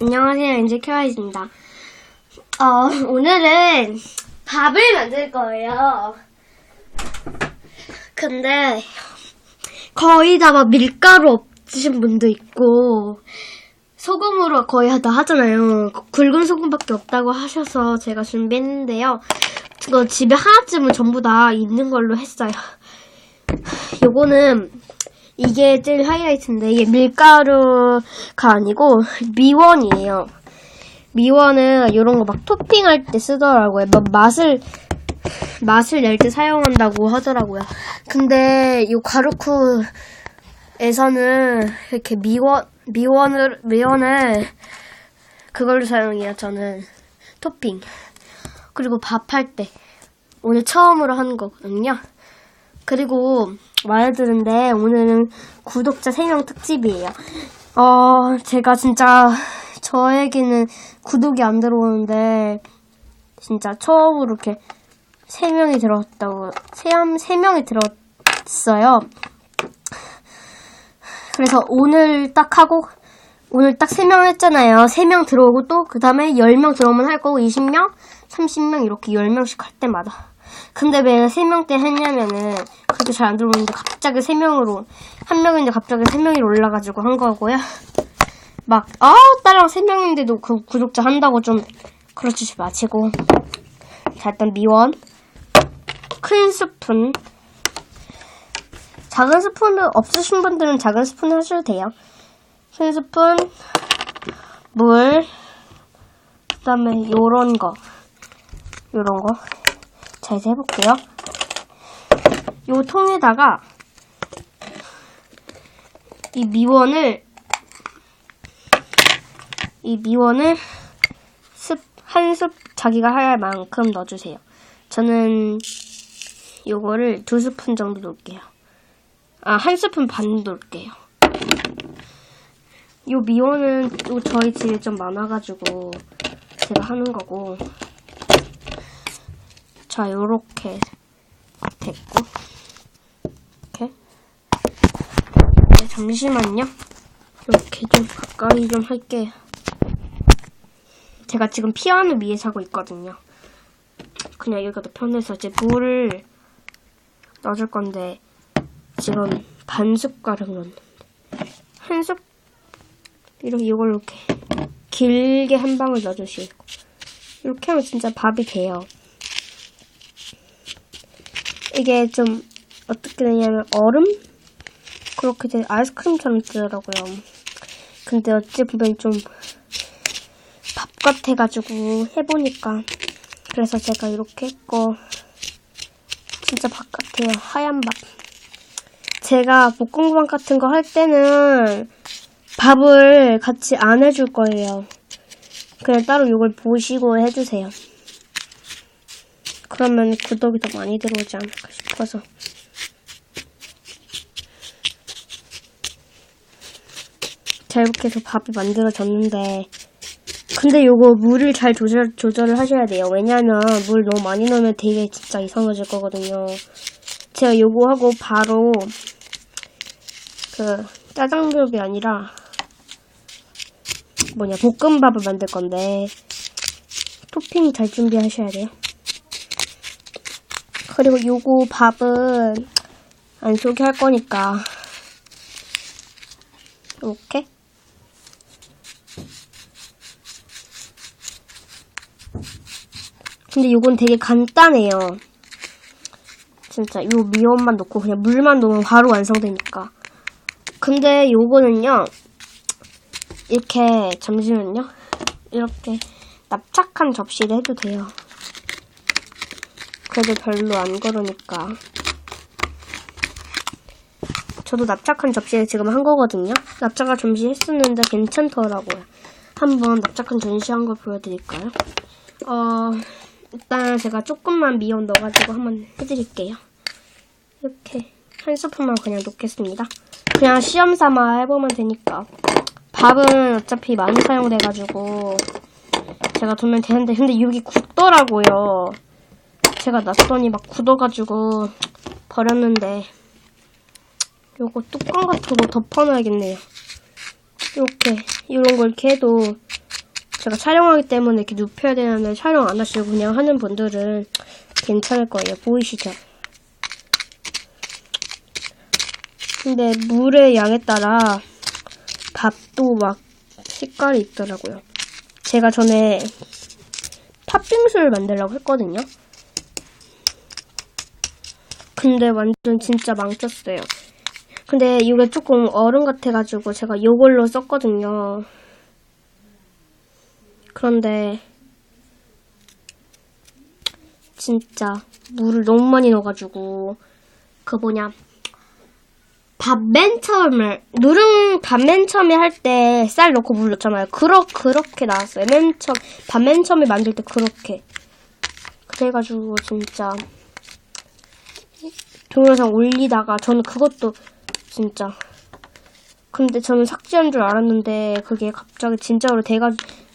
안녕하세요. 엔젤 큐아이즈입니다. 어, 오늘은 밥을 만들 거예요. 근데 거의 다 막 밀가루 없으신 분도 있고 소금으로 거의 다 하잖아요. 굵은 소금밖에 없다고 하셔서 제가 준비했는데요. 그거 집에 하나쯤은 전부 다 있는 걸로 했어요. 요거는 이게 제일 하이라이트인데 이게 밀가루가 아니고 미원이에요. 미원은 이런 거 막 토핑할 때 쓰더라고요. 막 맛을 맛을 낼 때 사용한다고 하더라고요. 근데 이 가루쿠에서는 이렇게 미원 미원을 미원을 그걸로 사용해요. 저는 토핑 그리고 밥 할 때 오늘 처음으로 하는 거거든요. 그리고 말해드는데 오늘은 구독자 3명 특집이에요. 어, 제가 진짜 저에게는 구독이 안 들어오는데 진짜 처음으로 이렇게 3명이 들어왔다고 3, 3명이 들어왔어요. 그래서 오늘 딱 하고 오늘 딱 3명 했잖아요. 3명 들어오고 또 그 다음에 10명 들어오면 할 거고 20명, 30명 이렇게 10명씩 할 때마다 근데 왜 3명 때 했냐면은 그렇게 잘 안 들어오는데 갑자기 3명으로 한 명인데 갑자기 3명이 올라가지고 한 거고요. 막 아, 딸랑 3명인데도 그 구독자 한다고 좀 그러지 마시고. 자, 일단 미원. 큰 스푼. 작은 스푼은 없으신 분들은 작은 스푼 하셔도 돼요. 큰 스푼 물 그다음에 요런 거. 요런 거 자, 이제 해볼게요. 요 통에다가 이 미원을 이 미원을 습, 한 습 자기가 할 만큼 넣어주세요. 저는 요거를 두 스푼 정도 넣을게요. 아, 한 스푼 반 넣을게요. 요 미원은 또 저희 집에 좀 많아가지고 제가 하는 거고 자, 요렇게 됐고. 이렇게. 네, 잠시만요. 이렇게 좀 가까이 좀 할게요. 제가 지금 피아노 위에 사고 있거든요. 그냥 여기가 더 편해서 이제 물을 넣어줄 건데, 지금 반 숟가락 넣는데. 한 숟, 이렇게 이걸 이렇게 길게 한 방울 넣어주시고. 이렇게 하면 진짜 밥이 돼요. 이게 좀 어떻게 되냐면 얼음 그렇게 돼 아이스크림처럼 뜨더라고요. 근데 어찌 보면 좀 밥 같아가지고 해보니까 그래서 제가 이렇게 했고 진짜 밥 같아요. 하얀 밥. 제가 볶음밥 같은 거 할 때는 밥을 같이 안 해줄 거예요. 그냥 따로 이걸 보시고 해주세요. 그러면 구독이 더 많이 들어오지 않을까 싶어서. 자, 이렇게 해서 밥이 만들어졌는데, 근데 요거 물을 잘 조절, 조절을 하셔야 돼요. 왜냐면 물 너무 많이 넣으면 되게 진짜 이상해질 거거든요. 제가 요거 하고 바로 그 짜장면이 아니라 뭐냐 볶음밥을 만들 건데 토핑 잘 준비하셔야 돼요. 그리고 요거 밥은 안 소개할 거니까 이렇게 근데 요건 되게 간단해요. 진짜 요 미원만 넣고 그냥 물만 넣으면 바로 완성되니까. 근데 요거는요. 이렇게 잠시만요. 이렇게 납작한 접시를 해도 돼요. 그래도 별로 안 그러니까. 저도 납작한 접시에 지금 한 거거든요. 납작한 전시 했었는데 괜찮더라고요. 한번 납작한 전시한 걸 보여드릴까요? 어, 일단 제가 조금만 미원 넣어가지고 한번 해드릴게요. 이렇게 한 스푼만 그냥 넣겠습니다. 그냥 시험 삼아 해보면 되니까. 밥은 어차피 많이 사용돼가지고 제가 두면 되는데 근데 여기 굳더라고요. 제가 놨더니 막 굳어가지고 버렸는데 요거 뚜껑 같은 거 덮어놔야겠네요. 이렇게 이런 걸 이렇게 해도 제가 촬영하기 때문에 이렇게 눕혀야 되는데 촬영 안 하시고 그냥 하는 분들은 괜찮을 거예요. 보이시죠? 근데 물의 양에 따라 밥도 막 색깔이 있더라고요. 제가 전에 팥빙수를 만들려고 했거든요. 근데 완전 진짜 망쳤어요. 근데 이게 조금 얼음 같아가지고 제가 이걸로 썼거든요. 그런데 진짜 물을 너무 많이 넣어가지고 그 뭐냐 밥 맨 처음에 누룽 밥 맨 처음에 할 때 쌀 넣고 물 넣잖아요. 그러 그렇게 나왔어요. 맨 처음 밥 맨 처음에 만들 때 그렇게 그래가지고 진짜 동영상 올리다가 저는 그것도 진짜 근데 저는 삭제한 줄 알았는데 그게 갑자기 진짜로 돼가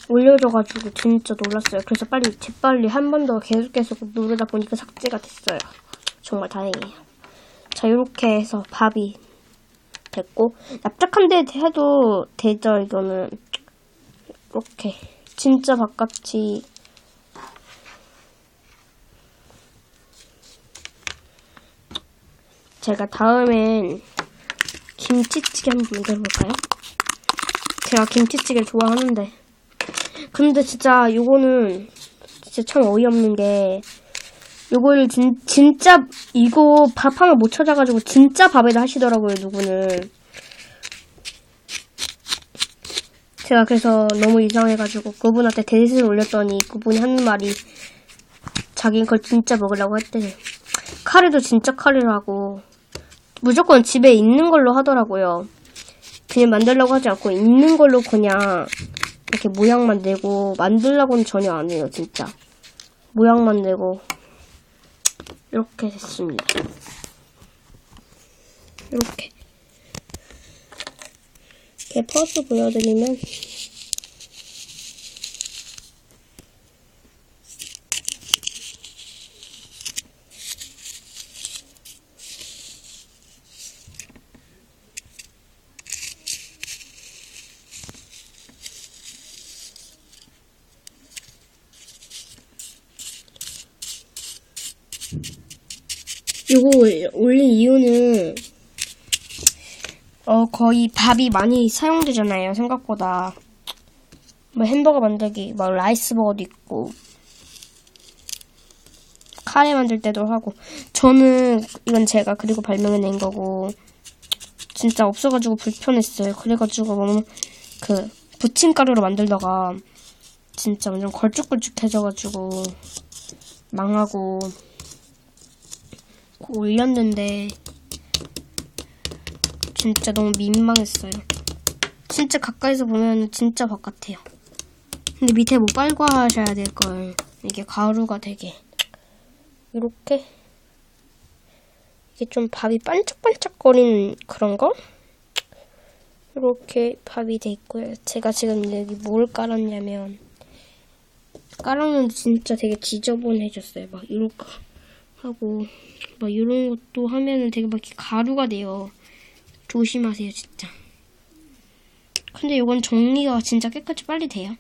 올려져가지고 진짜 놀랐어요. 그래서 빨리 재빨리 한 번 더 계속 계속 누르다 보니까 삭제가 됐어요. 정말 다행이에요. 자 이렇게 해서 밥이 됐고 납작한데 해도 되죠 이거는 이렇게 진짜 밥같이 제가 다음엔 김치찌개 한번 만들어볼까요? 제가 김치찌개 좋아하는데. 근데 진짜 요거는 진짜 참 어이없는 게 요거를 진, 진짜 이거 밥 하나 못 찾아가지고 진짜 밥에다 하시더라고요 누구는. 제가 그래서 너무 이상해가지고 그분한테 대리를 올렸더니 그분이 하는 말이 자기 걸 진짜 먹으려고 했대요 카레도 진짜 카레라고 무조건 집에 있는 걸로 하더라고요. 그냥 만들려고 하지 않고 있는 걸로 그냥 이렇게 모양만 내고 만들라고는 전혀 안 해요 진짜. 모양만 내고 이렇게 됐습니다. 이렇게. 이렇게 퍼서 보여드리면 이거 올린 이유는 어 거의 밥이 많이 사용되잖아요 생각보다. 뭐 햄버거 만들기 뭐 라이스버거도 있고. 카레 만들 때도 하고. 저는 이건 제가 그리고 발명해낸 거고 진짜 없어가지고 불편했어요. 그래가지고 그 부침가루로 만들다가 진짜 완전 걸쭉걸쭉해져가지고 망하고 올렸는데 진짜 너무 민망했어요. 진짜 가까이서 보면 진짜 밥 같아요. 근데 밑에 뭐 빨고 하셔야 될 걸. 이게 가루가 되게 이렇게 이게 좀 밥이 반짝반짝거리는 그런 거? 이렇게 밥이 돼 있고요. 제가 지금 여기 뭘 깔았냐면 깔았는데 진짜 되게 지저분해졌어요. 막 이렇게 하고 막 이런 것도 하면은 되게 막 가루가 돼요. 조심하세요, 진짜. 근데 이건 정리가 진짜 깨끗이 빨리 돼요.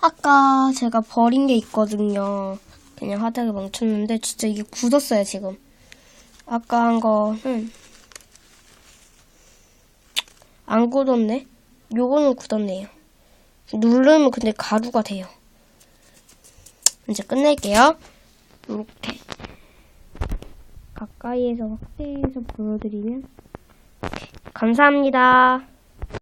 아까 제가 버린 게 있거든요. 그냥 하다가 멈췄는데 진짜 이게 굳었어요, 지금. 아까 한 거는 안 굳었네. 요거는 굳었네요. 누르면 근데 가루가 돼요. 이제 끝낼게요. 이렇게 가까이에서 확대해서 보여드리면. 감사합니다.